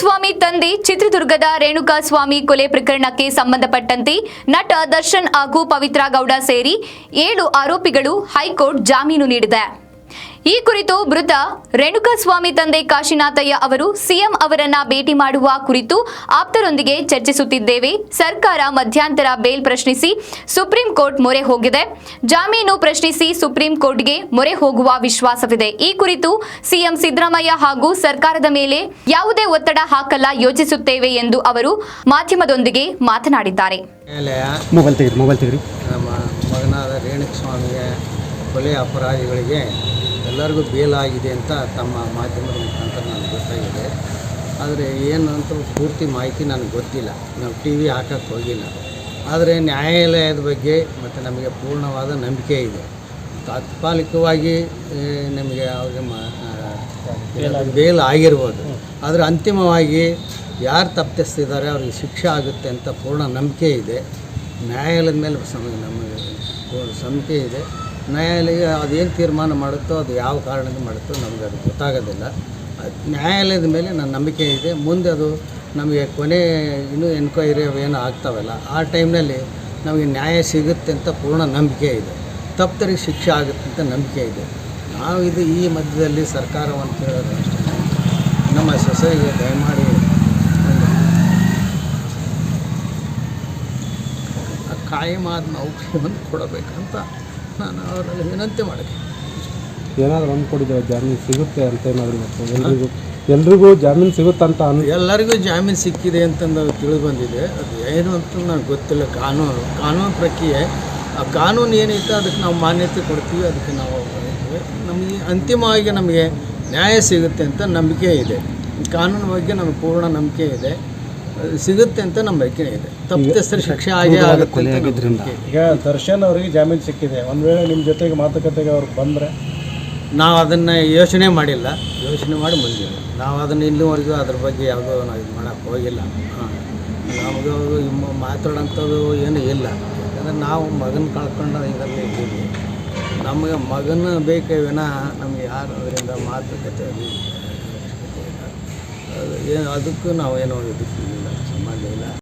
ಸ್ವಾಮಿ ತಂದೆ ಚಿತ್ರದುರ್ಗದ ರೇಣುಕಾ ಸ್ವಾಮಿ ಕೊಲೆ ಪ್ರಕರಣಕ್ಕೆ ಸಂಬಂಧಪಟ್ಟಂತೆ ನಟ ದರ್ಶನ್ ಹಾಗೂ ಪವಿತ್ರ ಗೌಡ ಸೇರಿ ಏಳು ಆರೋಪಿಗಳು ಹೈಕೋರ್ಟ್ ಜಾಮೀನು ನೀಡಿದೆ. ಈ ಕುರಿತು ಮೃತ ರೇಣುಕಾಸ್ವಾಮಿ ತಂದೆ ಕಾಶಿನಾಥಯ್ಯ ಅವರು ಸಿಎಂ ಅವರನ್ನ ಭೇಟಿ ಮಾಡುವ ಕುರಿತು ಆಪ್ತರೊಂದಿಗೆ ಚರ್ಚಿಸುತ್ತಿದ್ದೇವೆ. ಸರ್ಕಾರ ಮಧ್ಯಂತರ ಬೇಲ್ ಪ್ರಶ್ನಿಸಿ ಸುಪ್ರೀಂ ಕೋರ್ಟ್ ಮೊರೆ ಹೋಗಿದೆ. ಜಾಮೀನು ಪ್ರಶ್ನಿಸಿ ಸುಪ್ರೀಂ ಕೋರ್ಟ್ಗೆ ಮೊರೆ ಹೋಗುವ ವಿಶ್ವಾಸವಿದೆ. ಈ ಕುರಿತು ಸಿಎಂ ಸಿದ್ದರಾಮಯ್ಯ ಹಾಗೂ ಸರ್ಕಾರದ ಮೇಲೆ ಯಾವುದೇ ಒತ್ತಡ ಹಾಕಲ್ಲ ಯೋಚಿಸುತ್ತೇವೆ ಎಂದು ಅವರು ಮಾಧ್ಯಮದೊಂದಿಗೆ ಮಾತನಾಡಿದ್ದಾರೆ. ಮೊಬೈಲ್ ತೆಗೀರಿ ಮೊಬೈಲ್ ತೆಗೀರಿ ನಮ್ಮ ಮಗನಾದ ರೇಣುಕ ಸ್ವಾಮಿಗೆ ಕೊಲೆ ಅಪರಾಧಿಗಳಿಗೆ ಎಲ್ಲರಿಗೂ ಬೇಲಾಗಿದೆ ಅಂತ ತಮ್ಮ ಮಾಧ್ಯಮದ ಮುಖಾಂತರ ನನಗೆ ಗೊತ್ತಾಗಿದೆ. ಆದರೆ ಏನು ಅಂತ ಪೂರ್ತಿ ಮಾಹಿತಿ ನನಗೆ ಗೊತ್ತಿಲ್ಲ. ನಾವು ಟಿ ವಿ ಹಾಕಕ್ಕೆ ಹೋಗಿಲ್ಲ. ಆದರೆ ನ್ಯಾಯಾಲಯದ ಬಗ್ಗೆ ಮತ್ತು ನಮಗೆ ಪೂರ್ಣವಾದ ನಂಬಿಕೆ ಇದೆ. ತಾತ್ಕಾಲಿಕವಾಗಿ ನಿಮಗೆ ಅವ್ರಿಗೆ ಬೇಲ್ ಆಗಿರ್ಬೋದು. ಆದರೆ ಅಂತಿಮವಾಗಿ ಯಾರು ತಪ್ಪಿಸ್ತಿದ್ದಾರೆ ಅವ್ರಿಗೆ ಶಿಕ್ಷೆ ಆಗುತ್ತೆ ಅಂತ ಪೂರ್ಣ ನಂಬಿಕೆ ಇದೆ. ನ್ಯಾಯಾಲಯದ ಮೇಲೆ ಸಮ ನಮಗೆ ನಂಬಿಕೆ ಇದೆ. ನ್ಯಾಯಾಲಯ ಅದೇನು ತೀರ್ಮಾನ ಮಾಡುತ್ತೋ, ಅದು ಯಾವ ಕಾರಣದಿಂದ ಮಾಡುತ್ತೋ ನಮಗೆ ಅದು ಗೊತ್ತಾಗೋದಿಲ್ಲ. ನ್ಯಾಯಾಲಯದ ಮೇಲೆ ನನ್ನ ನಂಬಿಕೆ ಇದೆ. ಮುಂದೆ ಅದು ನಮಗೆ ಕೊನೆ ಇನ್ನೂ ಎನ್ಕ್ವೈರಿ ಏನು ಆಗ್ತಾವಲ್ಲ, ಆ ಟೈಮ್ನಲ್ಲಿ ನಮಗೆ ನ್ಯಾಯ ಸಿಗುತ್ತೆ ಅಂತ ಪೂರ್ಣ ನಂಬಿಕೆ ಇದೆ. ತಪ್ಪರಿಗೆ ಶಿಕ್ಷೆ ಆಗುತ್ತೆ ಅಂತ ನಂಬಿಕೆ ಇದೆ. ನಾವು ಇದು ಈ ಮಧ್ಯದಲ್ಲಿ ಸರ್ಕಾರವನ್ನು ಕೇಳೋದು ನಮ್ಮ ಸೊಸೆಗೆ ದಯಮಾಡಿ ಕಾಯಮಾದ ನೌಕರಿಯನ್ನು ಕೊಡಬೇಕಂತ ನಾನು ಅವರಲ್ಲಿ ವಿನಂತಿ ಮಾಡಿದೆ ಏನಾದರೂ ಅಂದ್ಕೊಂಡಿದ್ದೇವೆ ಜಾಮೀನು ಸಿಗುತ್ತೆ ಅಂತ ಏನಾದರೂ ಎಲ್ರಿಗೂ ಎಲ್ರಿಗೂ ಜಾಮೀನು ಸಿಗುತ್ತೆ ಅಂತ ಅನ್ ಎಲ್ಲರಿಗೂ ಜಾಮೀನು ಸಿಕ್ಕಿದೆ ಅಂತಂದು ತಿಳಿದು ಬಂದಿದೆ ಅದು ಏನು ಅಂತ ನನಗೆ ಗೊತ್ತಿಲ್ಲ. ಕಾನೂನು ಕಾನೂನು ಪ್ರಕ್ರಿಯೆ. ಆ ಕಾನೂನು ಏನೈತೆ ಅದಕ್ಕೆ ನಾವು ಮಾನ್ಯತೆ ಕೊಡ್ತೀವಿ ಅದಕ್ಕೆ ನಾವು ನಮಗೆ ಅಂತಿಮವಾಗಿ ನಮಗೆ ನ್ಯಾಯ ಸಿಗುತ್ತೆ ಅಂತ ನಂಬಿಕೆ ಇದೆ. ಕಾನೂನು ಬಗ್ಗೆ ನಮಗೆ ಪೂರ್ಣ ನಂಬಿಕೆ ಇದೆ. ಸಿಗುತ್ತೆ ಅಂತ ನಮ್ಮ ನಂಬಿಕೆ ಇದೆ. ತಪ್ಪಿತಸ್ಥರ ಶಿಕ್ಷೆ ಆಗೇ ಆಗುತ್ತೆ ಅಂತ ನಂಬಿಕೆ ಇದೆ. ಈಗ ದರ್ಶನ್ ಅವರಿಗೆ ಜಾಮೀನು ಸಿಕ್ಕಿದೆ. ಒಂದು ವೇಳೆ ನಿಮ್ಮ ಜೊತೆಗೆ ಮಾತುಕತೆಗೆ ಅವ್ರು ಬಂದರೆ? ನಾವು ಅದನ್ನು ಯೋಚನೆ ಮಾಡಿಲ್ಲ. ಯೋಚನೆ ಮಾಡಿ ಬಂದಿಲ್ಲ ನಾವು ಅದನ್ನು ಇಲ್ಲಿವರೆಗೂ ಅದ್ರ ಬಗ್ಗೆ ಯಾವುದೋ ನಾವು ಇದು ಮಾಡೋಕ್ಕೆ ಹೋಗಿಲ್ಲ. ಹಾಂ. ಅವರು ಮಾತಾಡೋಂಥದ್ದು ಏನು ಇಲ್ಲ. ಯಾಕಂದರೆ ನಾವು ಮಗನ ಕಳ್ಕೊಂಡು ಇದರಲ್ಲಿ ಇದ್ದೀವಿ. ನಮಗೆ ಮಗನ ಬೇಕೇ ವಿನಃ ನಮಗೆ ಯಾರು ಅದರಿಂದ ಮಾತುಕತೆ ಅದು ಇಲ್ಲ ಅದು ಏನು ಅದಕ್ಕೂ ನಾವೇನೋ ಇಲ್ಲ ಸಂಬಂಧ ಇಲ್ಲ